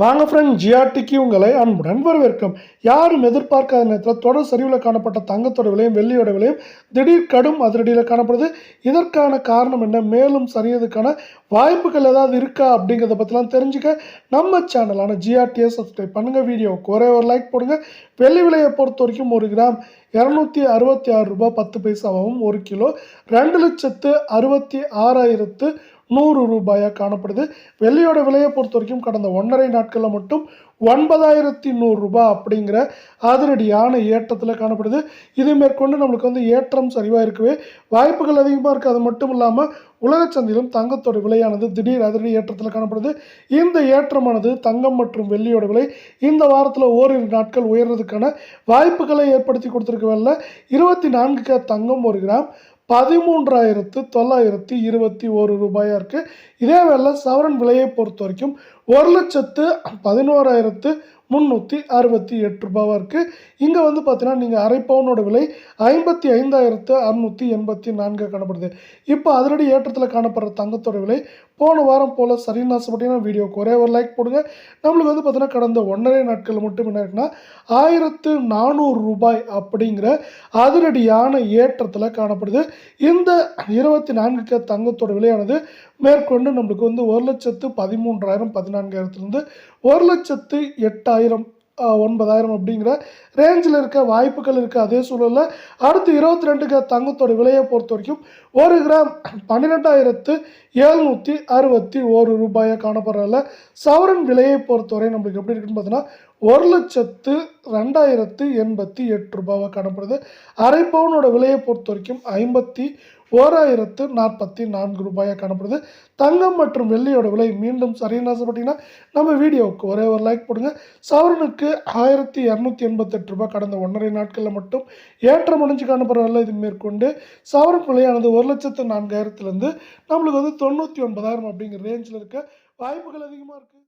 வாங்க ஃப்ரெண்ட் ஜிஆர்டிக்கு உங்களை அன்புடன் வரவேற்கும். யாரும் எதிர்பார்க்காத நேரத்தில் தொடர் சரிவில் காணப்பட்ட தங்கத்தோட விலையும் வெள்ளியோட விலையும் திடீர் கடும் அதிரடியில் காணப்படுது. இதற்கான காரணம் என்ன? மேலும் சரியதுக்கான வாய்ப்புகள் ஏதாவது இருக்கா அப்படிங்கிறத பற்றிலாம் தெரிஞ்சுக்க நம்ம சேனலான ஜிஆர்டியை சப்ஸ்கிரைப் பண்ணுங்கள் வீடியோவுக்கு ஒரே ஒரு லைக் போடுங்க. வெள்ளி விலையை பொறுத்த வரைக்கும் ஒரு கிராம் இரநூத்தி அறுபத்தி ஆறு ரூபாய் பத்து பைசாவும் ஒரு கிலோ ரெண்டு லட்சத்து அறுபத்தி ஆறாயிரத்து நூறு ரூபாயாக காணப்படுது. வெள்ளியோட விலையை பொறுத்த வரைக்கும் கடந்த ஒன்றரை நாட்களில் மட்டும் ஒன்பதாயிரத்தி நூறுரூபா அப்படிங்கிற அதிரடியான ஏற்றத்தில் காணப்படுது. இது மேற்கொண்டு நம்மளுக்கு வந்து ஏற்றம் சரிவாக இருக்கவே. வாய்ப்புகள் அதிகமாக இருக்குது அது மட்டும் இல்லாமல் உலக சந்தையிலும் தங்கத்தோட விலையானது திடீர் அதிரடி ஏற்றத்தில் காணப்படுது. இந்த ஏற்றமானது தங்கம் மற்றும் வெள்ளியோட விலை இந்த வாரத்தில் ஓரிரு நாட்கள் உயர்றதுக்கான வாய்ப்புகளை ஏற்படுத்தி கொடுத்துருக்க வரல இருபத்தி நான்கு தங்கம் ஒரு கிராம் பதிமூன்றாயிரத்து தொள்ளாயிரத்தி இருபத்தி ஒரு ரூபாயாக இருக்குது இதே வேலை சவரன் விலையை பொறுத்த வரைக்கும் ஒரு லட்சத்து பதினோராயிரத்து முந்நூற்றி அறுபத்தி எட்டு ரூபாவாக இருக்குது இங்கே வந்து பார்த்தீங்கன்னா நீங்கள் அரை பவுனோட விலை ஐம்பத்தி ஐந்தாயிரத்து அறுநூற்றி எண்பத்தி நான்கு காணப்படுது. இப்போ அதிரடி ஏற்றத்தில் காணப்படுற தங்கத்தோட விலை போன வாரம் போல் சரின்னு ஆசைப்பட்டீங்கன்னா வீடியோக்கு ஒரே ஒரு லைக் போடுங்க. நம்மளுக்கு வந்து பார்த்தீங்கன்னா கடந்த ஒன்றரை நாட்கள் மட்டும் என்ன இருக்குன்னா ஆயிரத்து நானூறு ரூபாய் அப்படிங்கிற அதிரடியான ஏற்றத்தில் காணப்படுது. இந்த இருபத்தி நான்குக்கு தங்கத்தோட விலையானது மேற்கொண்டு நம்மளுக்கு வந்து ஒரு லட்சத்து பதிமூன்றாயிரம் பதினான்காயிரத்துலேருந்து ஒரு லட்சத்து எட்டாயிரம் ஒன்பதாயிரம் அப்படிங்கிற ரேஞ்சில் இருக்க வாய்ப்புகள் இருக்குது அதே சூழலில் அடுத்து இருபத்தி ரெண்டுக்கு தங்கத்தோட விலையை பொறுத்த வரைக்கும் ஒரு கிராம் பன்னிரெண்டாயிரத்து எழுநூற்றி அறுபத்தி ஒரு ரூபாயை காணப்படுறதில்ல சவரன் விலையை பொறுத்தவரை நம்மளுக்கு எப்படி இருக்குன்னு பார்த்தீங்கன்னா ஒரு லட்சத்து ரெண்டாயிரத்து எண்பத்தி எட்டு ரூபாவை காணப்படுது. அரை பவுனோட விலையை பொறுத்த வரைக்கும் ஐம்பத்தி ஓராயிரத்து நாற்பத்தி நான்கு ரூபாயாக காணப்படுது. தங்கம் மற்றும் வெள்ளியோட விலை மீண்டும் சரியான ஆசைப்பட்டீங்கன்னா நம்ம வீடியோவுக்கு ஒரே ஒரு லைக் போடுங்க. சவரனுக்கு ஆயிரத்தி இரநூத்தி எண்பத்தெட்டு ரூபாய் கடந்த ஒன்றரை நாட்களில் மட்டும் ஏற்றம் அடைஞ்சு காணப்படுறதில்ல இது மேற்கொண்டு சவரன் விலையானது ஒரு லட்சத்து நான்காயிரத்துலேருந்து நம்மளுக்கு வந்து தொண்ணூற்றி ஒன்பதாயிரம் அப்படிங்கிற ரேஞ்சில் இருக்க வாய்ப்புகள் அதிகமாக இருக்குது